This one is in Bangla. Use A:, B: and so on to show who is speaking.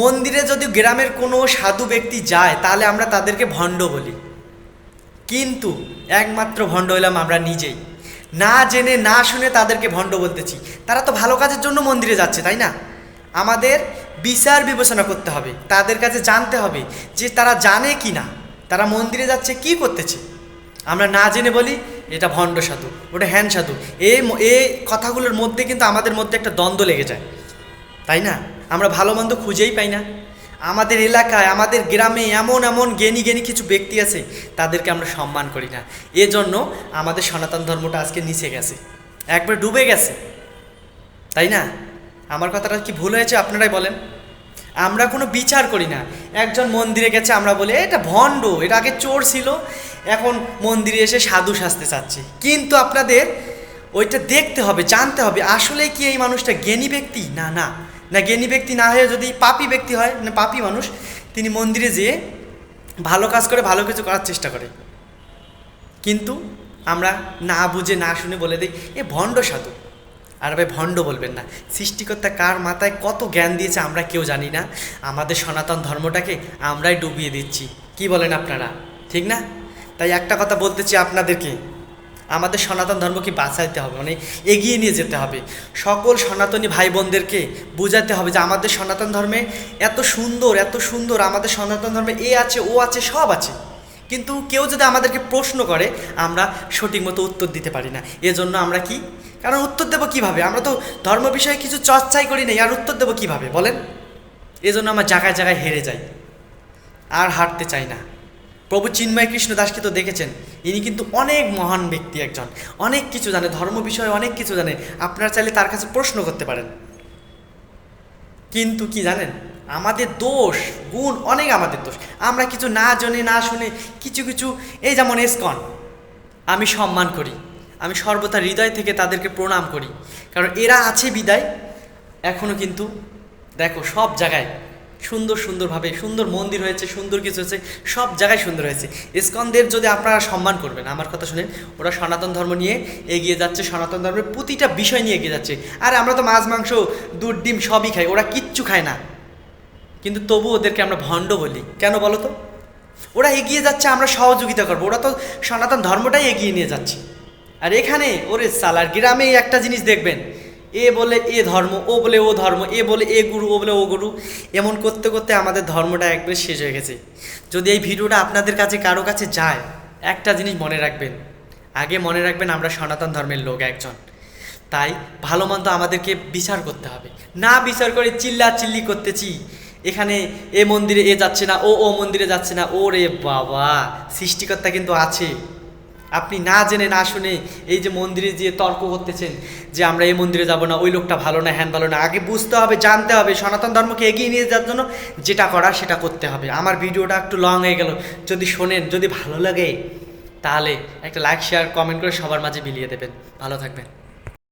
A: মন্দিরে যদি গ্রামের কোনো সাধু ব্যক্তি যায়, তাহলে আমরা তাদেরকে ভণ্ড বলি। কিন্তু একমাত্র ভণ্ড হইলাম আমরা নিজেই। না জেনে, না শুনে তাদেরকে ভণ্ড বলতেছি। তারা তো ভালো কাজের জন্য মন্দিরে যাচ্ছে, তাই না? আমাদের বিচার বিবেচনা করতে হবে, তাদের কাছে জানতে হবে যে তারা জানে কি না, তারা মন্দিরে যাচ্ছে, কি করতেছে। আমরা না জেনে বলি, এটা ভণ্ড সাধু, ওটা হ্যান সাধু। এই এই কথাগুলোর মধ্যে কিন্তু আমাদের মধ্যে একটা দ্বন্দ্ব লেগে যায়, তাই না? আমরা ভালো মন্দ খুঁজেই পাই না। আমাদের এলাকায়, আমাদের গ্রামে এমন এমন জ্ঞানী জ্ঞানী কিছু ব্যক্তি আছে, তাদেরকে আমরা সম্মান করি না। এজন্য আমাদের সনাতন ধর্মটা আজকে নিচে গেছে। একবার ডুবে গেছে। তাই না? আমার কথাটা কি ভুল হয়েছে আপনারাই বলেন। আমরা কোনো বিচার করি না। একজন মন্দিরে গেছে, আমরা বলি, এটা ভণ্ড, এটা আগে চোর ছিল। এখন মন্দিরে এসে সাধু সাজতে চাচ্ছে। কিন্তু আপনাদের ওইটা দেখতে হবে, জানতে হবে, আসলে কি এই মানুষটা জ্ঞানী ব্যক্তি? না না। না জ্ঞানী ব্যক্তি না হয়ে যদি পাপী ব্যক্তি হয়, না পাপী মানুষ, তিনি মন্দিরে যেয়ে ভালো কাজ করে ভালো কিছু করার চেষ্টা করে। কিন্তু আমরা না বুঝে, না শুনে বলে দিই, এ ভণ্ড সাধু। আর ভাই, ভণ্ড বলবেন না। সৃষ্টিকর্তা কার মাথায় কত জ্ঞান দিয়েছে আমরা কেউ জানি না। আমাদের সনাতন ধর্মটাকে আমরাই ডুবিয়ে দিচ্ছি। কি বলেন আপনারা? ঠিক না? তাই একটা কথা বলতেছি আপনাদেরকে। আমাদের সনাতন ধর্মকে বাঁচাইতে হবে মানে এগিয়ে নিয়ে যেতে হবে। সকল সনাতনী ভাই বোনদেরকে বোঝাতে হবে যে আমাদের সনাতন ধর্মে এত সুন্দর এত সুন্দর, আমাদের সনাতন ধর্মে এ আছে, ও আছে, সব আছে। কিন্তু কেউ যদি আমাদেরকে প্রশ্ন করে, আমরা সঠিক মতো উত্তর দিতে পারি না। এজন্য আমরা কি? কারণ উত্তর দেবো কীভাবে? আমরা তো ধর্ম বিষয়ে কিছু চর্চাই করি নাই, আর উত্তর দেবো কীভাবে? বলেন। এজন্য আমরা জায়গায় জায়গায় হেরে যাই, আর হারতে চাই না। প্রভু চিন্ময় কৃষ্ণ দাসকে তো দেখেছেন, ইনি কিন্তু অনেক মহান ব্যক্তি একজন, অনেক কিছু জানে, ধর্ম বিষয়ে অনেক কিছু জানে, আপনারা চাইলে তার কাছে প্রশ্ন করতে পারেন। কিন্তু কি জানেন, আমাদের দোষ, গুণ অনেক আমাদের দোষ, আমরা কিছু না জেনে, না শুনে কিছু কিছু, এই যেমন এসকন, আমি সম্মান করি, আমি সর্বদা হৃদয় থেকে তাদেরকে প্রণাম করি, কারণ এরা আছে বিদায় এখনও কিন্তু দেখো সব জায়গায় সুন্দর সুন্দরভাবে, সুন্দর মন্দির হয়েছে, সুন্দর কিছু হয়েছে, সব জায়গায় সুন্দর হয়েছে। ইস্কনদের যদি আপনারা সম্মান করবেন, আমার কথা শুনেন, ওরা সনাতন ধর্ম নিয়ে এগিয়ে যাচ্ছে, সনাতন ধর্মের প্রতিটা বিষয় নিয়ে এগিয়ে যাচ্ছে। আর আমরা তো মাছ, মাংস, দুধ, ডিম সবই খাই, ওরা কিচ্ছু খায় না। কিন্তু তবু ওদেরকে আমরা ভণ্ড বলি। কেন বলো তো? ওরা এগিয়ে যাচ্ছে, আমরা সহযোগিতা করব। ওরা তো সনাতন ধর্মটাই এগিয়ে নিয়ে যাচ্ছে। আর এখানে, ওরে সালার গ্রামে একটা জিনিস দেখবেন এ বলে এ ধর্ম, ও বলে ও ধর্ম, এ বলে এ গুরু, ও বলে ও গুরু, এমন করতে করতে আমাদের ধর্মটা একবারে শেষ হয়ে গেছে। যদি এই ভিডিওটা আপনাদের কাছে, কারও কাছে যায়, একটা জিনিস মনে রাখবেন। আগে মনে রাখবেন আমরা সনাতন ধর্মের লোক একজন। তাই ভালো মন্দ আমাদেরকে বিচার করতে হবে। না বিচার করে চিল্লা চিল্লি করতেছি। এখানে এ মন্দিরে এ যাচ্ছে না, ও ও মন্দিরে যাচ্ছে না ও রে বাবা, সৃষ্টিকর্তা কিন্তু আছে। আপনি না জেনে, না শুনে এই যে মন্দিরে গিয়ে তর্ক করতেছেন যে আমরা এই মন্দিরে যাব না, ওই লোকটা ভালো না, হ্যান ভালো না, আগে বুঝতে হবে, জানতে হবে, সনাতন ধর্মকে এগিয়ে নিয়ে যাওয়ার জন্য যেটা করা সেটা করতে হবে। আমার ভিডিওটা একটু লং হয়ে গেল, যদি শোনেন, যদি ভালো লাগে, তাহলে একটা লাইক শেয়ার কমেন্ট করে সবার মাঝে বিলিয়ে দেবেন। ভালো থাকবেন।